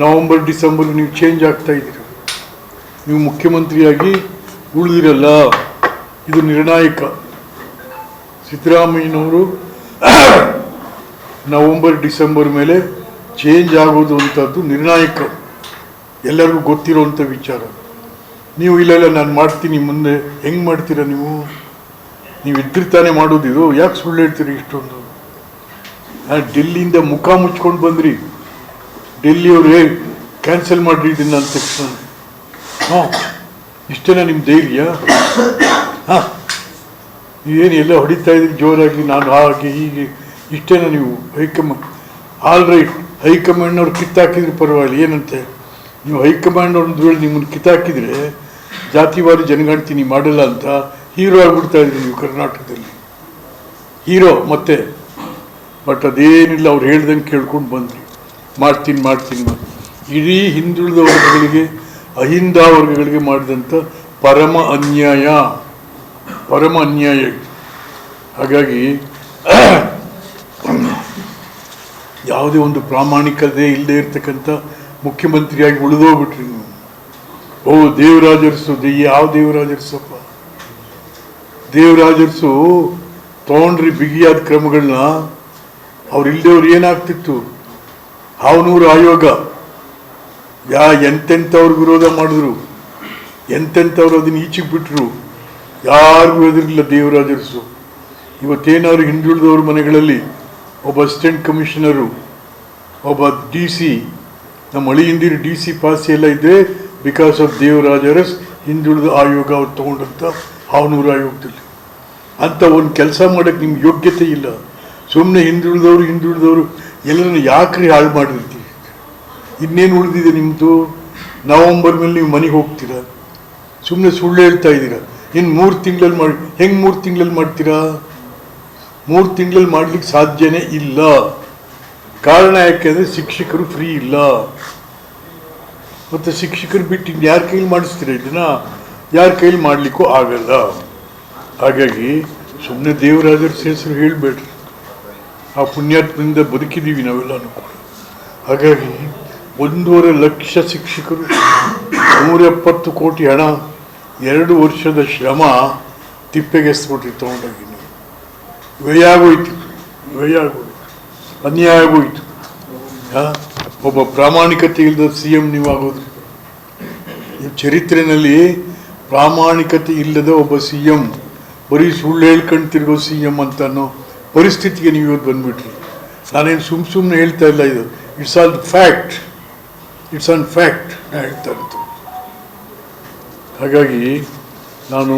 November December ನೀವು change ಆಗ್ತಾ ಇದ್ದೀರ? ನೀವು ಮುಖ್ಯಮಂತ್ರಿಯಾಗಿ ಉಳಿದಿರಲ್ಲ. ಇದು ನಿರ್ಣಾಯಕ. ಸಿದ್ದರಾಮಯ್ಯನವರು ನವಂಬರ್, ಡಿಸೆಂಬರ್ ಮೇಲೆ ಚೇಂಜ್ ಆಗೋದು ಅಂಥದ್ದು ನಿರ್ಣಾಯಕ. ಎಲ್ಲರಿಗೂ ಗೊತ್ತಿರೋವಂಥ ವಿಚಾರ. ನೀವು ಇಲ್ಲ ಇಲ್ಲ, ನಾನು ಮಾಡ್ತೀನಿ, ಮುಂದೆ ಹೆಂಗೆ ಮಾಡ್ತೀರಾ ನೀವು? ನೀವು ಇದ್ರೆ ತಾನೇ ಮಾಡೋದು ಇದು. ಯಾಕೆ ಸುಳ್ಳು ಹೇಳ್ತೀರಿ ಇಷ್ಟೊಂದು? ನಾನು ಡೆಲ್ಲಿಯಿಂದ ಮುಖ ಮುಚ್ಕೊಂಡು ಬಂದ್ರಿ. ಡೆಲ್ಲಿಯವ್ರೇ ಕ್ಯಾನ್ಸಲ್ ಮಾಡಿ ನನ್ನ ತಕ್ಷಣ. ಹಾಂ ಇಷ್ಟೇನಾ ನಿಮ್ಮ ಧೈರ್ಯ? ಹಾಂ, ಏನು ಎಲ್ಲ ಹೊಡಿತಾ ಇದ್ರಿ? ಜೋರಾಗಿ ನಾನು ಹಾಗೆ ಹೀಗೆ ಇಷ್ಟೇನ ನೀವು ಹೈಕಮಾಂಡ್ ಆಲ್ ರೈಟ್ ಹೈಕಮಾಂಡ್ನವ್ರು ಕಿತ್ತಾಕಿದ್ರೆ ಪರವಾಗಿಲ್ಲ. ಏನಂತೆ? ನೀವು ಹೈಕಮಾಂಡ್ ಒಂದು ವೇಳೆ ನಿಮ್ಮನ್ನು ಕಿತ್ತಾಕಿದ್ರೆ ಜಾತಿವಾರಿ ಜನಗಣತಿ ನೀವು ಮಾಡಲ್ಲ ಅಂತ ಹೀರೋ ಆಗಿಬಿಡ್ತಾ ಇದ್ರಿ ನೀವು ಕರ್ನಾಟಕದಲ್ಲಿ. ಹೀರೋ ಮತ್ತೆ. ಬಟ್ ಅದೇನಿಲ್ಲ, ಅವ್ರು ಹೇಳ್ದಂಗೆ ಕೇಳ್ಕೊಂಡು ಬಂದ್ರಿ. ಮಾಡ್ತೀನಿ ಮಾಡ್ತೀನಿ ಮಾಡಿ ಇಡೀ ಹಿಂದುಳಿದ ವರ್ಗಗಳಿಗೆ ಅಹಿಂದ ವರ್ಗಗಳಿಗೆ ಮಾಡಿದಂಥ ಪರಮ ಅನ್ಯಾಯ. ಪರಮ ಅನ್ಯಾಯ ಹಾಗಾಗಿ, ಯಾವುದೇ ಒಂದು ಪ್ರಾಮಾಣಿಕತೆ ಇಲ್ಲದೆ ಇರ್ತಕ್ಕಂಥ ಮುಖ್ಯಮಂತ್ರಿಯಾಗಿ ಉಳಿದೋಗ್ಬಿಟ್ರಿ ನೀವು. ಓ, ದೇವರಾಜರ್ಸು ಯಾವ ದೇವರಾಜರ್ಸಪ್ಪ? ದೇವರಾಜರ್ಸು ತೊಗೊಂಡ್ರಿ ಬಿಗಿಯಾದ ಕ್ರಮಗಳನ್ನ. ಅವ್ರು ಇಲ್ದೇವ್ರು ಏನಾಗ್ತಿತ್ತು? ಹಾವನೂರು ಆಯೋಗ. ಯಾ ಎಂತೆಂಥವ್ರು ವಿರೋಧ ಮಾಡಿದ್ರು? ಎಂತೆಂಥವ್ರು ಅದನ್ನು ಈಚೆಗೆ ಬಿಟ್ಟರು ಯಾರಿಗೂ ಎದುರಿಲ್ಲ ದೇವರಾಜರ್ಸು. ಇವತ್ತೇನಾದ್ರು ಹಿಂದುಳಿದವ್ರ ಮನೆಗಳಲ್ಲಿ ಒಬ್ಬ ಅಸಿಸ್ಟೆಂಟ್ ಕಮಿಷನರು, ಒಬ್ಬ ಡಿ ಸಿ, ನಮ್ಮ ಅಳಿಯಿಂದಿರು ಡಿ ಸಿ ಪಾಸ್ ಎಲ್ಲ ಇದ್ದರೆ ಬಿಕಾಸ್ ಆಫ್ ದೇವರಾಜರಸ್ ಹಿಂದುಳಿದ ಆಯೋಗ ಅವ್ರು ತೊಗೊಂಡಂಥ ಹಾವನೂರು ಆಯೋಗದಲ್ಲಿ. ಅಂತ ಒಂದು ಕೆಲಸ ಮಾಡೋಕ್ಕೆ ನಿಮ್ಗೆ ಯೋಗ್ಯತೆ ಇಲ್ಲ. ಸುಮ್ಮನೆ ಹಿಂದುಳಿದವರು ಹಿಂದುಳಿದವರು ಎಲ್ಲರನ್ನ ಯಾಕ್ರಿ ಹಾಳು ಮಾಡಿರ್ತೀವಿ ಇನ್ನೇನು ಉಳಿದಿದೆ ನಿಮ್ಮದು ನವಂಬರ್ ಮೇಲೆ ನೀವು ಮನೆಗೆ ಹೋಗ್ತೀರಾ? ಸುಮ್ಮನೆ ಸುಳ್ಳು ಹೇಳ್ತಾ ಇದ್ದೀರಾ? ಇನ್ನು ಮೂರು ತಿಂಗಳಲ್ಲಿ ಮಾಡಿ, ಹೆಂಗೆ ಮೂರು ತಿಂಗಳಲ್ಲಿ ಮಾಡ್ತೀರಾ? ಮೂರು ತಿಂಗಳಲ್ಲಿ ಮಾಡ್ಲಿಕ್ಕೆ ಸಾಧ್ಯನೇ ಇಲ್ಲ. ಕಾರಣ ಯಾಕೆಂದರೆ ಶಿಕ್ಷಕರು ಫ್ರೀ ಇಲ್ಲ. ಮತ್ತು ಶಿಕ್ಷಕರು ಬಿಟ್ಟು ಯಾರ ಕೈಲಿ ಮಾಡಿಸ್ತೀರಾ ಇದನ್ನ ಯಾರ ಕೈಲಿ ಮಾಡಲಿಕ್ಕೂ ಆಗಲ್ಲ. ಹಾಗಾಗಿ ಸುಮ್ಮನೆ ದೇವರಾಜರ ಹೆಸರು ಹೇಳಬೇಡ್ರಿ. ಆ ಪುಣ್ಯಾತ್ಮದಿಂದ ಬದುಕಿದ್ದೀವಿ ನಾವೆಲ್ಲನೂ. ಕೂಡ ಹಾಗಾಗಿ ಒಂದೂವರೆ ಲಕ್ಷ ಶಿಕ್ಷಕರು ನೂರ ಎಪ್ಪತ್ತು ಕೋಟಿ ಹಣ, ಎರಡು ವರ್ಷದ ಶ್ರಮ ತಿಪ್ಪೆಗೆಸ್ಬಿಟ್ರಿ ತೊಗೊಂಡೋಗಿ ನೀವು. ವ್ಯಯಾಗೋಯ್ತು ವ್ಯಯಾಗೋಯ್ತು ಅನ್ಯಾಯ ಆಗೋಯ್ತು? ಒಬ್ಬ ಪ್ರಾಮಾಣಿಕತೆ ಇಲ್ಲದ ಸಿ ಎಂ ನೀವು ಆಗೋದು ಈ ಚರಿತ್ರೆಯಲ್ಲಿ ಪ್ರಾಮಾಣಿಕತೆ ಇಲ್ಲದ ಒಬ್ಬ ಸಿ ಎಂ ಬರೀ ಸುಳ್ಳು ಹೇಳ್ಕೊಂಡು ತಿರುಗೋ ಸಿ ಎಂ ಅಂತ ಅನ್ನೋ ಪರಿಸ್ಥಿತಿಗೆ ನೀವು ಇವತ್ತು ಬಂದ್ಬಿಟ್ರಿ. ನಾನೇನು ಸುಮ್ಮ ಸುಮ್ಮನೆ ಹೇಳ್ತಾ ಇಲ್ಲ ಇದು. It's all fact it's on fact ಹೇಳ್ತಾ ಇರೋದು. ಹಾಗಾಗಿ ನಾನು